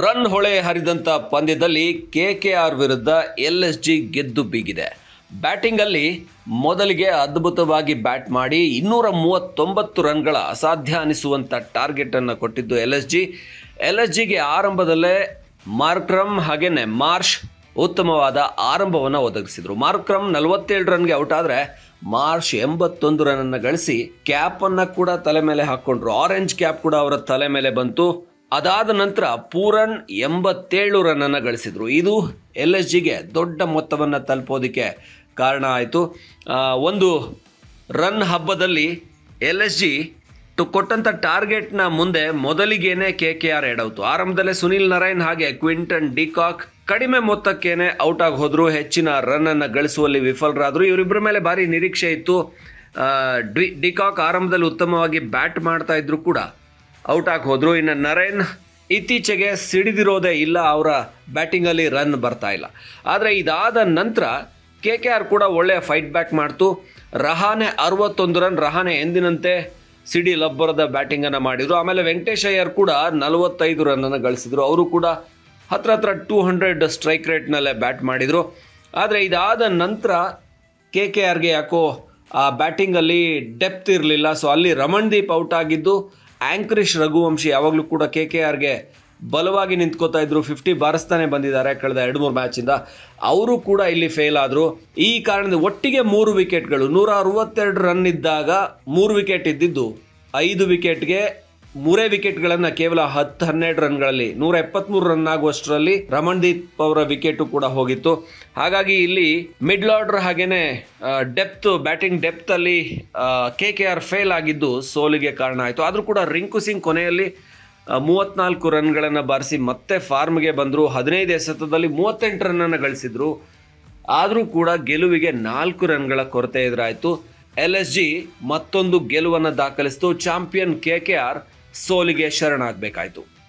Run ಹೊಳೆ ಹರಿದಂಥ ಪಂದ್ಯದಲ್ಲಿ ಕೆ ಕೆ ಆರ್ ವಿರುದ್ಧ ಎಲ್ ಎಸ್ ಜಿ ಗೆದ್ದು ಬೀಗಿದೆ. ಬ್ಯಾಟಿಂಗಲ್ಲಿ ಮೊದಲಿಗೆ ಅದ್ಭುತವಾಗಿ ಬ್ಯಾಟ್ ಮಾಡಿ ಇನ್ನೂರ ಮೂವತ್ತೊಂಬತ್ತು ರನ್ಗಳ ಅಸಾಧ್ಯ ಅನಿಸುವಂಥ ಟಾರ್ಗೆಟನ್ನು ಕೊಟ್ಟಿದ್ದು L S G. L S ಜಿಗೆ ಆರಂಭದಲ್ಲೇ ಮಾರ್ಕ್ರಮ್ ಹಾಗೆಯೇ ಮಾರ್ಷ್ ಉತ್ತಮವಾದ ಆರಂಭವನ್ನು ಒದಗಿಸಿದರು. ಮಾರ್ಕ್ರಮ್ ನಲವತ್ತೇಳು ರನ್ಗೆ ಔಟ್ ಆದರೆ ಮಾರ್ಷ್ ಎಂಬತ್ತೊಂದು ರನ್ನನ್ನು ಗಳಿಸಿ ಕ್ಯಾಪನ್ನು ಕೂಡ ತಲೆ ಮೇಲೆ ಹಾಕ್ಕೊಂಡ್ರು ಆರೆಂಜ್ ಕ್ಯಾಪ್ ಕೂಡ ಅವರ ತಲೆ ಮೇಲೆ ಬಂತು. ಅದಾದ ನಂತರ ಪೂರನ್ ಎಂಬತ್ತೇಳು ರನ್ನನ್ನು ಗಳಿಸಿದರು ಇದು ಎಲ್ ಎಸ್ ಜಿಗೆ ದೊಡ್ಡ ಮೊತ್ತವನ್ನು ತಲುಪೋದಕ್ಕೆ ಕಾರಣ ಆಯಿತು. ಒಂದು ರನ್ ಹಬ್ಬದಲ್ಲಿ ಎಲ್ ಎಸ್ ಜಿ ಕೊಟ್ಟಂಥ ಟಾರ್ಗೆಟ್ನ ಮುಂದೆ ಮೊದಲಿಗೇನೆ ಕೆ ಕೆ ಆರ್ ಎಡೌತು. ಆರಂಭದಲ್ಲೇ ಸುನಿಲ್ ನಾರಾಯಣ್ ಹಾಗೆ ಕ್ವಿಂಟನ್ ಡಿಕಾಕ್ ಕಡಿಮೆ ಮೊತ್ತಕ್ಕೇನೆ ಔಟ್ ಆಗಿ ಹೋದರೂ. ಹೆಚ್ಚಿನ ರನ್ನನ್ನು ಗಳಿಸುವಲ್ಲಿ ವಿಫಲರಾದರು. ಇವರಿಬ್ಬರ ಮೇಲೆ ಭಾರಿ ನಿರೀಕ್ಷೆ ಇತ್ತು. ಡಿಕಾಕ್ ಆರಂಭದಲ್ಲಿ ಉತ್ತಮವಾಗಿ ಬ್ಯಾಟ್ ಮಾಡ್ತಾ ಇದ್ರು ಕೂಡ. ಔಟ್ ಆಗಿ ಹೋದ್ರು. ಇನ್ನು ನರೇನ್ ಇತ್ತೀಚೆಗೆ ಸಿಡಿದಿರೋದೇ ಇಲ್ಲ, ಅವರ ಬ್ಯಾಟಿಂಗಲ್ಲಿ ರನ್ ಬರ್ತಾ ಇಲ್ಲ. ಆದರೆ ಇದಾದ ನಂತರ ಕೆ ಕೆ ಆರ್ ಕೂಡ ಒಳ್ಳೆಯ ಫೈಟ್ ಬ್ಯಾಕ್ ಮಾಡ್ತು. ರಹಾನೆ ಅರವತ್ತೊಂದು ರನ್, ರಹಾನೆ ಎಂದಿನಂತೆ ಸಿಡಿ ಲಬ್ಬರದ ಬ್ಯಾಟಿಂಗನ್ನು ಮಾಡಿದರು. ಆಮೇಲೆ ವೆಂಕಟೇಶ್ ಅಯ್ಯರ್ ಕೂಡ ನಲವತ್ತೈದು ರನ್ನನ್ನು ಗಳಿಸಿದರು. ಅವರು ಕೂಡ ಹತ್ರ ಹತ್ರ ಟೂ ಹಂಡ್ರೆಡ್ ಸ್ಟ್ರೈಕ್ ರೇಟ್ನಲ್ಲೇ ಬ್ಯಾಟ್ ಮಾಡಿದರು. ಆದರೆ ಇದಾದ ನಂತರ ಕೆ ಕೆ ಆರ್ಗೆ ಯಾಕೋ ಆ ಬ್ಯಾಟಿಂಗಲ್ಲಿ ಡೆಪ್ತ್ ಇರಲಿಲ್ಲ. ಸೊ ಅಲ್ಲಿ ರಮಣ್ದೀಪ್ ಔಟ್ ಆಗಿದ್ದು ಆಂಕ್ರಿಶ್ ರಘುವಂಶಿ ಯಾವಾಗಲೂ ಕೂಡ ಕೆ ಕೆ ಆರ್ಗೆ ಬಲವಾಗಿ ನಿಂತ್ಕೋತಾ ಇದ್ರು. ಫಿಫ್ಟಿ ಬಾರಿಸ್ತಾನೆ ಬಂದಿದ್ದಾರೆ ಕಳೆದ ಎರಡು ಮೂರು ಮ್ಯಾಚಿಂದ ಅವರು ಕೂಡ ಇಲ್ಲಿ ಫೇಲ್ ಆದರು. ಈ ಕಾರಣದ ಒಟ್ಟಿಗೆ ಮೂರು ವಿಕೆಟ್ಗಳು ನೂರ ಅರವತ್ತೆರಡು ರನ್ ಇದ್ದಾಗ ಮೂರು ವಿಕೆಟ್ ಇದ್ದಿದ್ದು ಐದು ವಿಕೆಟ್ಗೆ ಮೂರೇ ವಿಕೆಟ್ಗಳನ್ನು ಕೇವಲ ಹತ್ತು ಹನ್ನೆರಡು ರನ್ಗಳಲ್ಲಿ ನೂರ ಎಪ್ಪತ್ಮೂರು ರನ್ ಆಗುವಷ್ಟರಲ್ಲಿ ರಮಣ್ದೀಪ್ ಅವರ ವಿಕೆಟು ಕೂಡ ಹೋಗಿತ್ತು. ಹಾಗಾಗಿ ಇಲ್ಲಿ ಮಿಡ್ಲ್ ಆರ್ಡರ್ ಹಾಗೇನೆ ಡೆಪ್ತ್ ಬ್ಯಾಟಿಂಗ್ ಡೆಪ್ತ್ ಅಲ್ಲಿ ಕೆ ಕೆ ಆರ್ ಫೇಲ್ ಆಗಿದ್ದು ಸೋಲಿಗೆ ಕಾರಣ ಆಯಿತು. ಆದರೂ ಕೂಡ ರಿಂಕು ಸಿಂಗ್ ಕೊನೆಯಲ್ಲಿ ಮೂವತ್ನಾಲ್ಕು ರನ್ಗಳನ್ನು ಬಾರಿಸಿ ಮತ್ತೆ ಫಾರ್ಮ್ಗೆ ಬಂದರು. ಹದಿನೈದು ಎಸೆತದಲ್ಲಿ ಮೂವತ್ತೆಂಟು ರನ್ನನ್ನು ಗಳಿಸಿದ್ರು. ಆದರೂ ಕೂಡ ಗೆಲುವಿಗೆ ನಾಲ್ಕು ರನ್ಗಳ ಕೊರತೆ ಎದುರಾಯಿತು. ಎಲ್ ಎಸ್ ಜಿ ಮತ್ತೊಂದು ಗೆಲುವನ್ನು ದಾಖಲಿಸಿತು. ಚಾಂಪಿಯನ್ ಕೆ ಕೆ ಆರ್ ಸೋಲಿಗೆ ಶರಣಾಗಬೇಕಾಯಿತು.